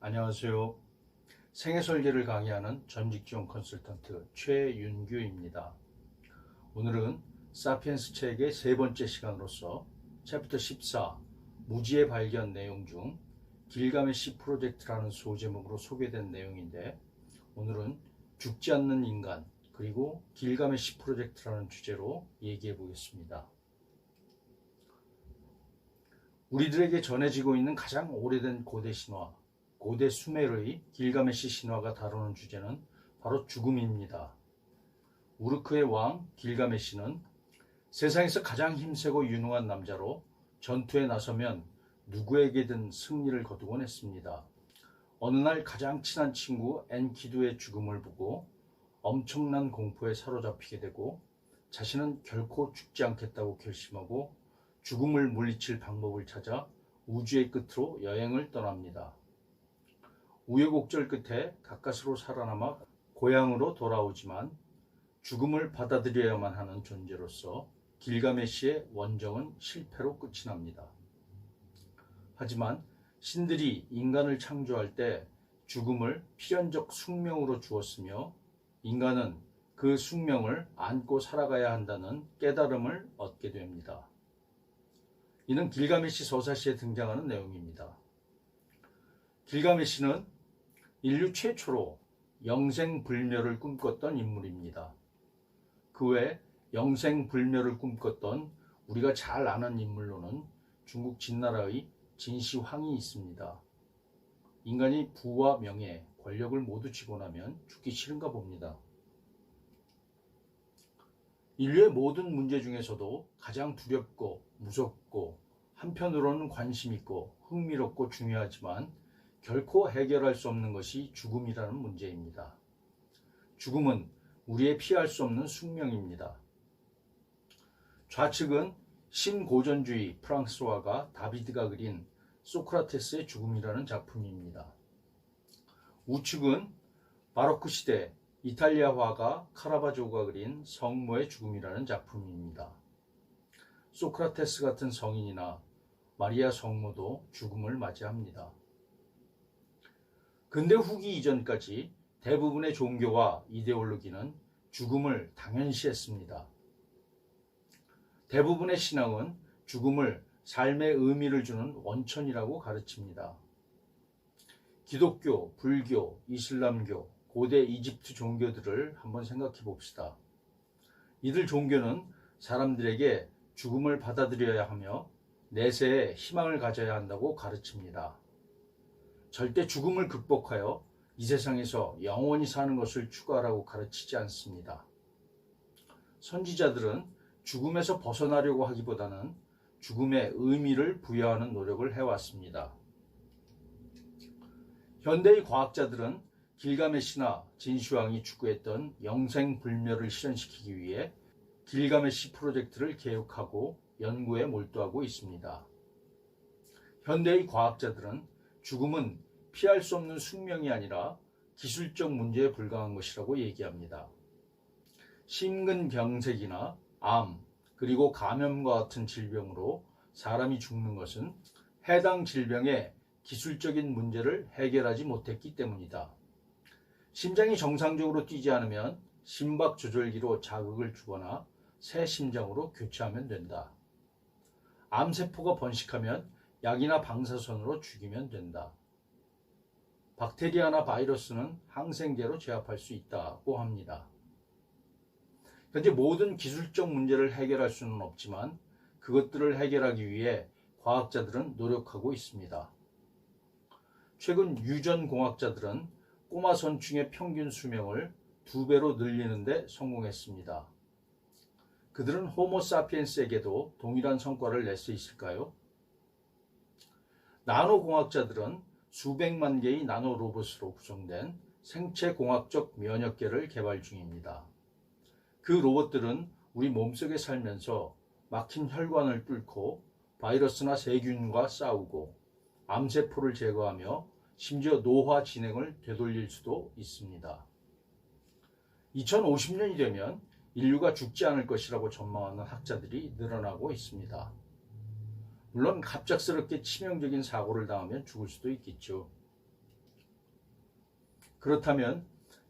안녕하세요. 생애 설계를 강의하는 전직 지원 컨설턴트 최윤규입니다. 오늘은 사피엔스 책의 세 번째 시간으로서 챕터 14 무지의 발견 내용 중 길가메시 프로젝트라는 소제목으로 소개된 내용인데 오늘은 죽지 않는 인간 그리고 길가메시 프로젝트라는 주제로 얘기해 보겠습니다. 우리들에게 전해지고 있는 가장 오래된 고대 신화, 고대 수메르의 길가메시 신화가 다루는 주제는 바로 죽음입니다. 우르크의 왕 길가메시는 세상에서 가장 힘세고 유능한 남자로 전투에 나서면 누구에게든 승리를 거두곤 했습니다. 어느 날 가장 친한 친구 엔키두의 죽음을 보고 엄청난 공포에 사로잡히게 되고 자신은 결코 죽지 않겠다고 결심하고 죽음을 물리칠 방법을 찾아 우주의 끝으로 여행을 떠납니다. 우여곡절 끝에 가까스로 살아남아 고향으로 돌아오지만 죽음을 받아들여야만 하는 존재로서 길가메시의 원정은 실패로 끝이 납니다. 하지만 신들이 인간을 창조할 때 죽음을 필연적 숙명으로 주었으며 인간은 그 숙명을 안고 살아가야 한다는 깨달음을 얻게 됩니다. 이는 길가메시 서사시에 등장하는 내용입니다. 길가메시는 인류 최초로 영생불멸을 꿈꿨던 인물입니다. 그 외 영생불멸을 꿈꿨던 우리가 잘 아는 인물로는 중국 진나라의 진시황이 있습니다. 인간이 부와 명예, 권력을 모두 쥐고 나면 죽기 싫은가 봅니다. 인류의 모든 문제 중에서도 가장 두렵고 무섭고 한편으로는 관심 있고 흥미롭고 중요하지만 결코 해결할 수 없는 것이 죽음이라는 문제입니다. 죽음은 우리의 피할 수 없는 숙명입니다. 좌측은 신고전주의 프랑스화가 다비드가 그린 소크라테스의 죽음이라는 작품입니다. 우측은 바로크 시대 이탈리아 화가 카라바조가 그린 성모의 죽음이라는 작품입니다. 소크라테스 같은 성인이나 마리아 성모도 죽음을 맞이합니다. 근대 후기 이전까지 대부분의 종교와 이데올로기는 죽음을 당연시했습니다. 대부분의 신앙은 죽음을 삶의 의미를 주는 원천이라고 가르칩니다. 기독교, 불교, 이슬람교, 고대 이집트 종교들을 한번 생각해 봅시다. 이들 종교는 사람들에게 죽음을 받아들여야 하며 내세에 희망을 가져야 한다고 가르칩니다. 절대 죽음을 극복하여 이 세상에서 영원히 사는 것을 추구하라고 가르치지 않습니다. 선지자들은 죽음에서 벗어나려고 하기보다는 죽음의 의미를 부여하는 노력을 해왔습니다. 현대의 과학자들은 길가메시나 진시황이 추구했던 영생불멸을 실현시키기 위해 길가메시 프로젝트를 계획하고 연구에 몰두하고 있습니다. 현대의 과학자들은 죽음은 피할 수 없는 숙명이 아니라 기술적 문제에 불과한 것이라고 얘기합니다. 심근경색이나 암, 그리고 감염과 같은 질병으로 사람이 죽는 것은 해당 질병의 기술적인 문제를 해결하지 못했기 때문이다. 심장이 정상적으로 뛰지 않으면 심박 조절기로 자극을 주거나 새 심장으로 교체하면 된다. 암세포가 번식하면 약이나 방사선으로 죽이면 된다. 박테리아나 바이러스는 항생제로 제압할 수 있다고 합니다. 현재 모든 기술적 문제를 해결할 수는 없지만 그것들을 해결하기 위해 과학자들은 노력하고 있습니다. 최근 유전 공학자들은 꼬마 선충의 평균 수명을 두 배로 늘리는데 성공했습니다. 그들은 호모 사피엔스에게도 동일한 성과를 낼 수 있을까요? 나노공학자들은 수백만 개의 나노 로봇으로 구성된 생체 공학적 면역계를 개발 중입니다. 그 로봇들은 우리 몸속에 살면서 막힌 혈관을 뚫고 바이러스나 세균과 싸우고 암세포를 제거하며 심지어 노화 진행을 되돌릴 수도 있습니다. 2050년이 되면 인류가 죽지 않을 것이라고 전망하는 학자들이 늘어나고 있습니다. 물론 갑작스럽게 치명적인 사고를 당하면 죽을 수도 있겠죠. 그렇다면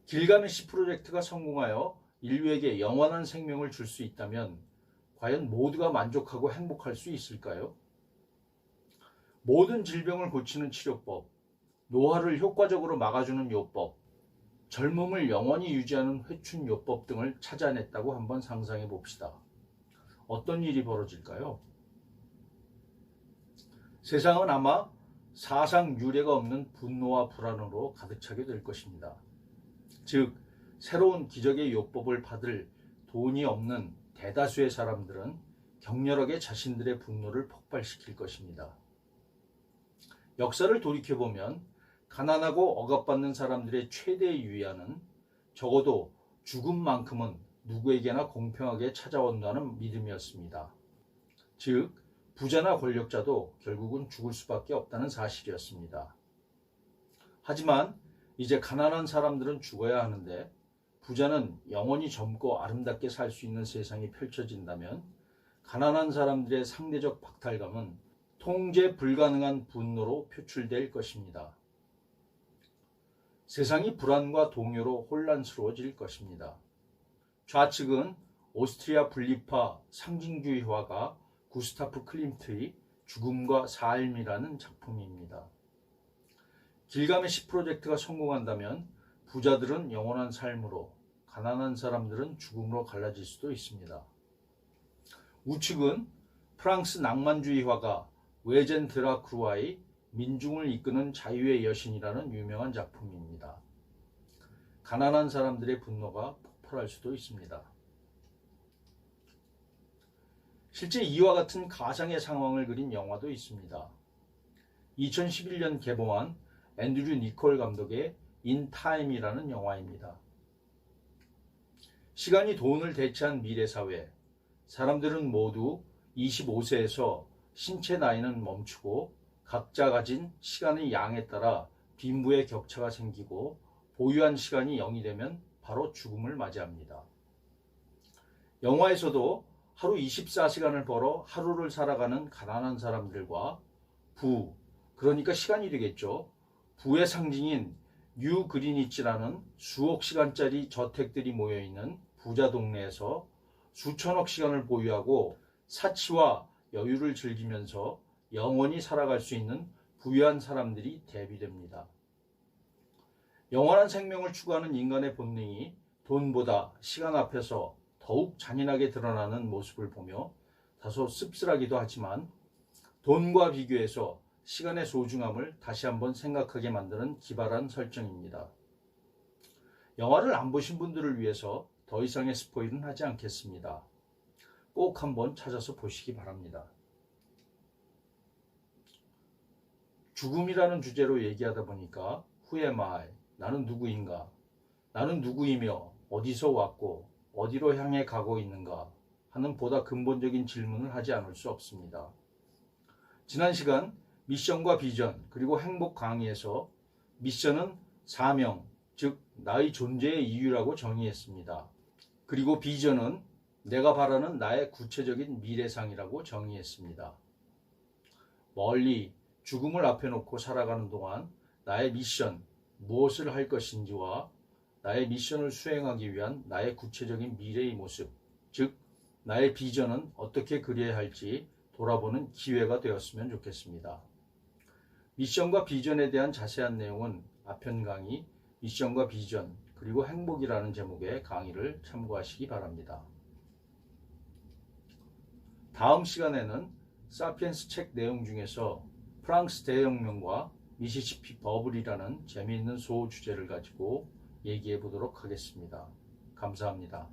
길가메시 프로젝트가 성공하여 인류에게 영원한 생명을 줄 수 있다면 과연 모두가 만족하고 행복할 수 있을까요? 모든 질병을 고치는 치료법, 노화를 효과적으로 막아주는 요법, 젊음을 영원히 유지하는 회춘 요법 등을 찾아냈다고 한번 상상해 봅시다. 어떤 일이 벌어질까요? 세상은 아마 사상 유례가 없는 분노와 불안으로 가득 차게 될 것입니다. 즉, 새로운 기적의 요법을 받을 돈이 없는 대다수의 사람들은 격렬하게 자신들의 분노를 폭발시킬 것입니다. 역사를 돌이켜보면 가난하고 억압받는 사람들의 최대의 유의하는 적어도 죽음만큼은 누구에게나 공평하게 찾아온다는 믿음이었습니다. 즉, 부자나 권력자도 결국은 죽을 수밖에 없다는 사실이었습니다. 하지만 이제 가난한 사람들은 죽어야 하는데 부자는 영원히 젊고 아름답게 살 수 있는 세상이 펼쳐진다면 가난한 사람들의 상대적 박탈감은 통제 불가능한 분노로 표출될 것입니다. 세상이 불안과 동요로 혼란스러워질 것입니다. 좌측은 오스트리아 분리파 상징주의 화가 구스타프 클림트의 죽음과 삶이라는 작품입니다. 길가메시 프로젝트가 성공한다면 부자들은 영원한 삶으로, 가난한 사람들은 죽음으로 갈라질 수도 있습니다. 우측은 프랑스 낭만주의 화가 외젠 드라크루아의 민중을 이끄는 자유의 여신이라는 유명한 작품입니다. 가난한 사람들의 분노가 폭발할 수도 있습니다. 실제 이와 같은 가상의 상황을 그린 영화도 있습니다. 2011년 개봉한 앤드류 니콜 감독의 인 타임이라는 영화입니다. 시간이 돈을 대체한 미래 사회, 사람들은 모두 25세에서 신체 나이는 멈추고 각자 가진 시간의 양에 따라 빈부의 격차가 생기고 보유한 시간이 0이 되면 바로 죽음을 맞이합니다. 영화에서도 하루 24시간을 벌어 하루를 살아가는 가난한 사람들과 부, 그러니까 시간이 되겠죠. 부의 상징인 뉴 그리니치라는 수억 시간짜리 저택들이 모여 있는 부자 동네에서 수천억 시간을 보유하고 사치와 여유를 즐기면서 영원히 살아갈 수 있는 부유한 사람들이 대비됩니다. 영원한 생명을 추구하는 인간의 본능이 돈보다 시간 앞에서 더욱 잔인하게 드러나는 모습을 보며 다소 씁쓸하기도 하지만 돈과 비교해서 시간의 소중함을 다시 한번 생각하게 만드는 기발한 설정입니다. 영화를 안 보신 분들을 위해서 더 이상의 스포일은 하지 않겠습니다. 꼭 한번 찾아서 보시기 바랍니다. 죽음이라는 주제로 얘기하다 보니까 후에 말, 나는 누구인가? 나는 누구이며 어디서 왔고 어디로 향해 가고 있는가? 하는 보다 근본적인 질문을 하지 않을 수 없습니다. 지난 시간 미션과 비전 그리고 행복 강의에서 미션은 사명, 즉 나의 존재의 이유라고 정의했습니다. 그리고 비전은 내가 바라는 나의 구체적인 미래상이라고 정의했습니다. 멀리 죽음을 앞에 놓고 살아가는 동안 나의 미션, 무엇을 할 것인지와 나의 미션을 수행하기 위한 나의 구체적인 미래의 모습, 즉, 나의 비전은 어떻게 그려야 할지 돌아보는 기회가 되었으면 좋겠습니다. 미션과 비전에 대한 자세한 내용은 아편 강의, 미션과 비전, 그리고 행복이라는 제목의 강의를 참고하시기 바랍니다. 다음 시간에는 사피엔스 책 내용 중에서 프랑스 대혁명과 미시시피 버블이라는 재미있는 소 주제를 가지고 얘기해 보도록 하겠습니다. 감사합니다.